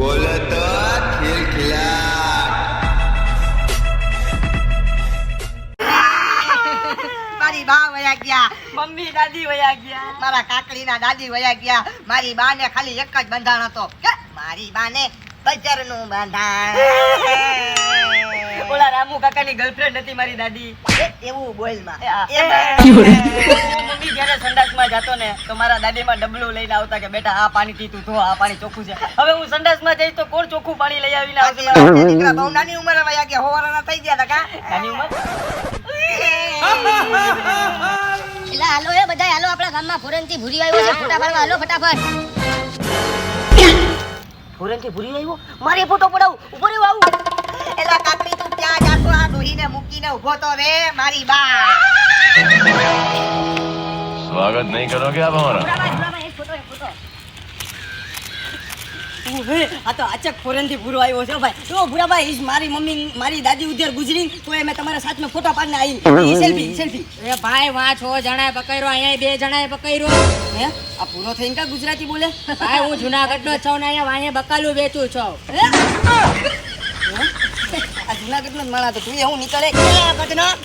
બોલો તો મારી બા વયા ગયા. મમ્મી દાદી વયા ગયા. મારા કાકડીના દાદી વયા ગયા. મારી બા ને ખાલી એક જ બંધાણ હતો કે મારી બા ને બજરનું બંધાણ. ઓલા રામુ કાકાની ગર્લફ્રેન્ડ હતી મારી દાદી. એવું બોલમાં મમ્મી જ્યારે સંડાસમાં જાતો ને તો મારા દાદીમાં ડબલું લઈને આવતા કે બેટા આ પાણી થી તું ધો આ પાણી ચોખ્ખું છે. હવે હું સંડાસમાં જઈશ તો કોણ ચોખ્ખું પાણી લઈ આવીને આવશે બહુ નાની ઉંમરે વયા ગયા હોવાના થઈ ગયા હતા નાની ઉંમર? એટલે હાલો એ બધા હાલો આપણા ગામમાં ફોરનથી ભૂરી આવ્યો છે. ફોટા પાડવા હાલો ફટાફટ. ફોરનથી ભૂરી આવ્યો? મારે ફોટો પડાવું ઉપર આવું. ડોહીને મૂકીને ઊભો તો રે મારી બા. સ્વાગત નહીં કરોગે આપ અમારા આ તો અચક ફોરેનથી ભૂરો આવ્યો છે ભાઈ. તો ભૂરાભાઈ ઈશ મારી મમ્મી મારી દાદી ઉધેર ગુજરી તો એ મેં તમારા સાથે ફોટા પાડીને આવી સેલ્ફી સેલ્ફી એ ભાઈ વા છો જણાય પકડ્યો અહીંયા બે જણાએ પકડ્યો. હે? આ પૂરો થઈને કા ગુજરાતી બોલે? ભાઈ હું જુનાગઢનો છો ને અહીંયા વાંયે બકાલું વેચું છો. જુનાગઢ નો માણા તો તું એવું નીકળે?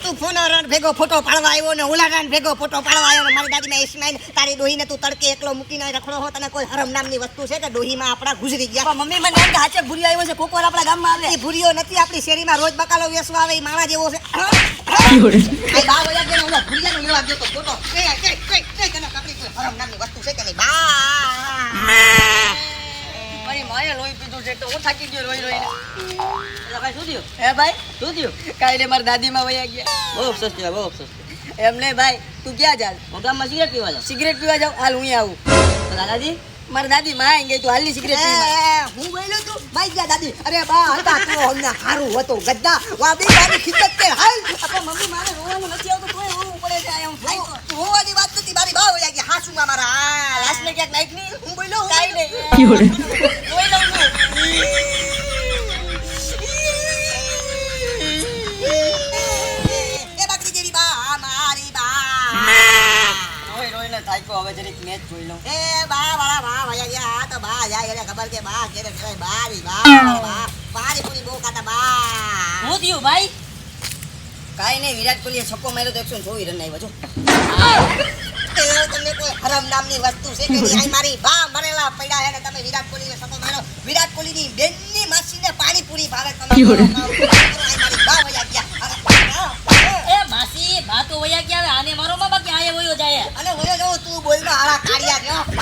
તું ફોન ભેગો ફોટો પાડવા આવ્યો ને ઉલાડાને ભેગો ફોટો પાડવા આવ્યો ને મારી દાદીને ઈસ્માઈલ તારી ડોહીને તું તડકે એકલો મૂકીને રખડો હો તને કોઈ હરમ નામની વસ્તુ છે કે ડોહીમાં આપણા ગુજરી ગયા? મમ્મી મને એમ કે હાચે ભૂરી આવ્યો છે કોકોર આપણા ગામમાં આવે. એ ભૂરીઓ નથી આપણી શેરીમાં રોજ બકાલો વેસવા આવે એ માણા જેવો છે. હરમ નામની વસ્તુ છે કે નહીં? બા. મારી લોહી પીધું છે તો હું થાકી ગયો રોઈ રોઈને. ભાઈ શું થયું? હે ભાઈ? શું થયું? કાંઈ મારા દાદીમાં વયા ગયા. બહુ અફસોસ થયો બહુ અફસોસ એમ નહીં ભાઈ તું ક્યાં જાલ હું ગામમાં સિગરેટ પીવા જાઉં. સિગરેટ પીવા જાઉં હાલ હું આવું. દાદાજી? મારી દાદી માં આવી ગઈ તું હાલની સિગરેટ હું ગયેલો તું ભાઈ ગયા દાદી. અરે બા હતા તું અમને હારું હતો ગદ્દા વાદી વાદી ખિદમત કે હાલ. આપણા મમ્મી મારે રોવાનું નથી આવતું તોય રોવું પડે છે આ હું ભાઈ, તું હોવાની વાત નથી મારી બા હોય ગયા હાસુમાં મારા આ લાસ્ટ ને ક્યાંક નાઈટની હું બોલ્યો કાઈ કાંઈ નહીં. થાક્યો હવે જરીક મેચ જોઈ લઉં. એ બા વાળા બા ભાઈ ગયા આ તો બા જાય એટલે ખબર કે બા કે કહેવાય બારી બા બા પાણીપુરી બહુ ખાતા બા. હું થયું ભાઈ? કાઈ નહીં વિરાટ કોહલીએ છક્કો માર્યો તો એકસો ચોવીસ રન આવ્યો છો તમને કોઈ હરમ નામની વસ્તુ છે કે નહીં? મારી બા મરેલા પડ્યા હે ને તમે વિરાટ કોહલીને સપો મારો વિરાટ કોહલીની બેનની માસીને પાણીપુરી ભાવે તમે 好了，打你啊！你。